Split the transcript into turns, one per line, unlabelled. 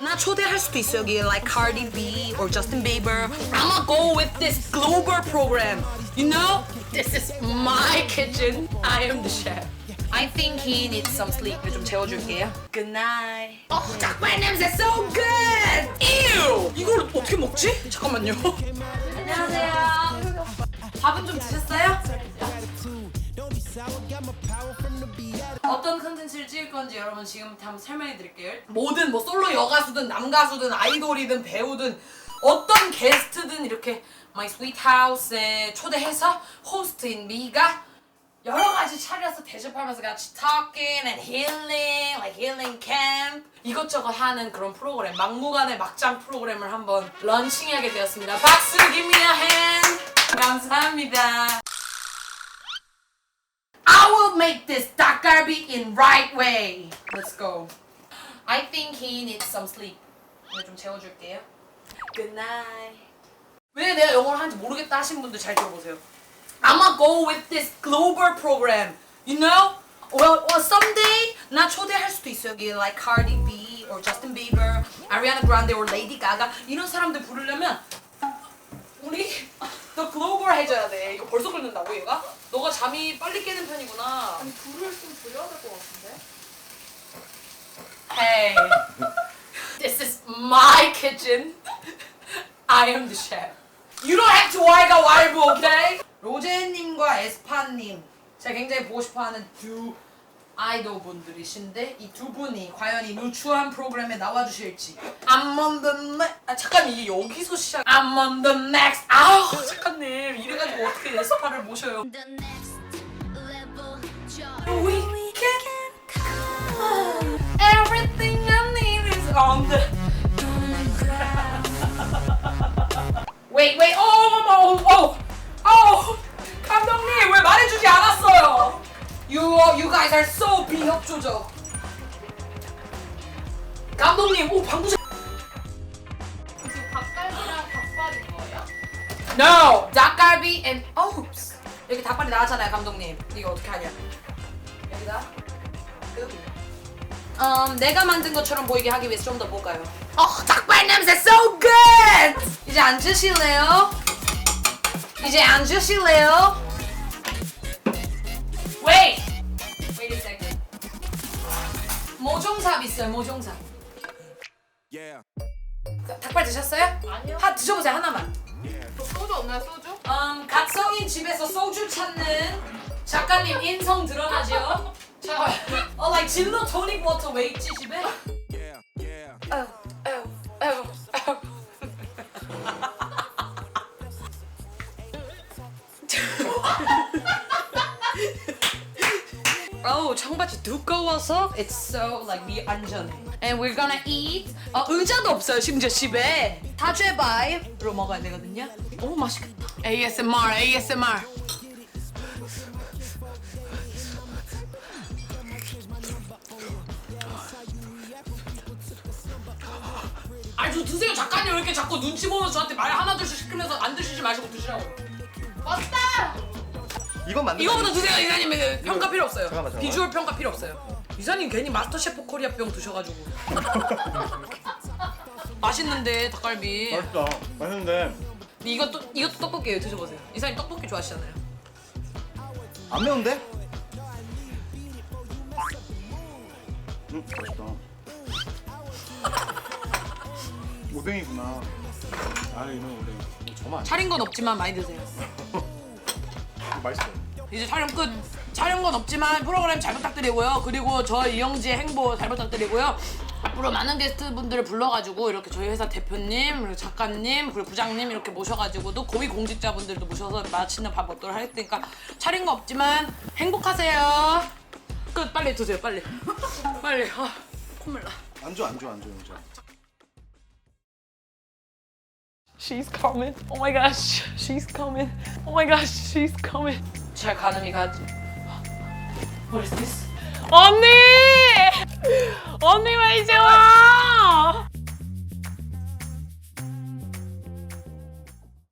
나 초대할 수도 있어 여기 like Cardi B or Justin Bieber. I'ma go with this global program. You know, this is my kitchen. I am the chef. I think he needs some sleep. 좀 재워줄게요. Good night. 어, 닭발 냄새 so good. Ew. 이걸 어떻게 먹지? 잠깐만요. 안녕하세요. 밥은 좀 드셨어요? 어떤 컨텐츠를 찍을 건지 여러분 지금부터 한번 설명해 드릴게요. 모든 뭐 솔로 여가수든 남가수든 아이돌이든 배우든 어떤 게스트든 이렇게 My Sweet House에 초대해서 호스트인 미가 여러 가지 차려서 대접하면서 같이 talking and healing, like healing camp 이것저것 하는 그런 프로그램 막무가내 막장 프로그램을 한번 런칭하게 되었습니다. 박수 a hand. 감사합니다. I will make this 닭갈비 in right way. Let's go. I think he needs some sleep. 이거 좀 재워줄게요. Good night. 왜 내가 영어를 하는지 모르겠다 하신 분들 잘 들어보세요. I'ma go with this global program. You know? Well, well, someday 나 초대할 수도 있어 여기 like Cardi B or Justin Bieber, Ariana Grande or Lady Gaga 이런 사람들 부르려면 우리 너 글로벌 해줘야 돼. 이거 벌써 긁는다고 얘가? 너가 잠이 빨리 깨는 편이구나.
아니 불을 좀 줄여야 될 것 같은데?
Hey, this is my kitchen. I am the chef. You don't have to 와이가 와이브, okay? 로제님과 에스파님, 제가 굉장히 보고 싶어하는 두 아이돌 분들이신데 이 두 분이 과연 이 누추한 프로그램에 나와주실지. I'm on the next. 아 잠깐 이게 여기서 시작. I'm on the next. 아우 잠깐님 이래가지고 어떻게 에스파를 모셔요?
The next level job.
We can come. Everything I need is on the. Guys are so 비협조적. 감독님, 오 방구.
지금 닭갈비랑 닭발인 거예요?
No, 닭갈비 and oops. 여기 닭발이 나왔잖아요, 감독님. 이거 어떻게 하냐? 여기다. 여기. 음, 내가 만든 것처럼 보이게 하기 위해서 좀 더 볼까요? 어, 닭발 냄새 so good! 이제 앉으실래요? 이제 앉으실래요? Wait! 모종삽 있어요, 모종삽.
Yeah.
닭발 드셨어요?
아니요.
하 드셔보세요, 하나만.
저 소주 없나요 소주?
음, 각성인 집에서 소주 찾는 작가님 인성 드러나죠? 자, 어, like 진로 토닉 워터 왜 있지 집에? 아유, 어우 청바지 두꺼워서? It's so like 미안전해. And we're gonna eat. 어, 의자도 없어요 심지어 집에. 다죄바이로 먹어야 되거든요. 너무 맛있겠다. ASMR ASMR 아니 저 드세요 작가님. 왜 이렇게 자꾸 눈치 보면서 저한테 말 하나 둘씩 시키면서 안 드시지 마시고 드시라고.
맞다!
이건 맞는
이거부터 드세요 이사님 평가 필요 없어요
잠깐만, 잠깐만.
비주얼 평가 필요 없어요 이사님 괜히 마스터 셰프 코리아 병 드셔가지고 맛있는데 닭갈비
맛있다. 맛있는데
이것도 이것도 떡볶이에요 드셔보세요 이사님 떡볶이 좋아하시잖아요
안 매운데? 음 맛있다. 오뎅이구나. 아 이놈 오뎅. 저만
차린 건 없지만 많이 드세요
맛있어.
이제 촬영 끝. 촬영 건 없지만 프로그램 잘 부탁드리고요. 그리고 저 이영지의 행보 잘 부탁드리고요. 앞으로 많은 게스트분들을 불러가지고 이렇게 저희 회사 대표님 그리고 작가님 그리고 부장님 이렇게 모셔가지고도 고위 공직자분들도 모셔서 맛있는 밥 먹도록 할 테니까 차린 거 없지만 행복하세요. 끝. 빨리 드세요. 빨리. 빨리. 아 콧물 나.
안줘 안줘 안줘 안줘.
She's coming. Oh my gosh, she's coming. Oh my gosh, she's coming.
잘 가늠이 가지 What is this?
언니! 언니 왜 이제 와?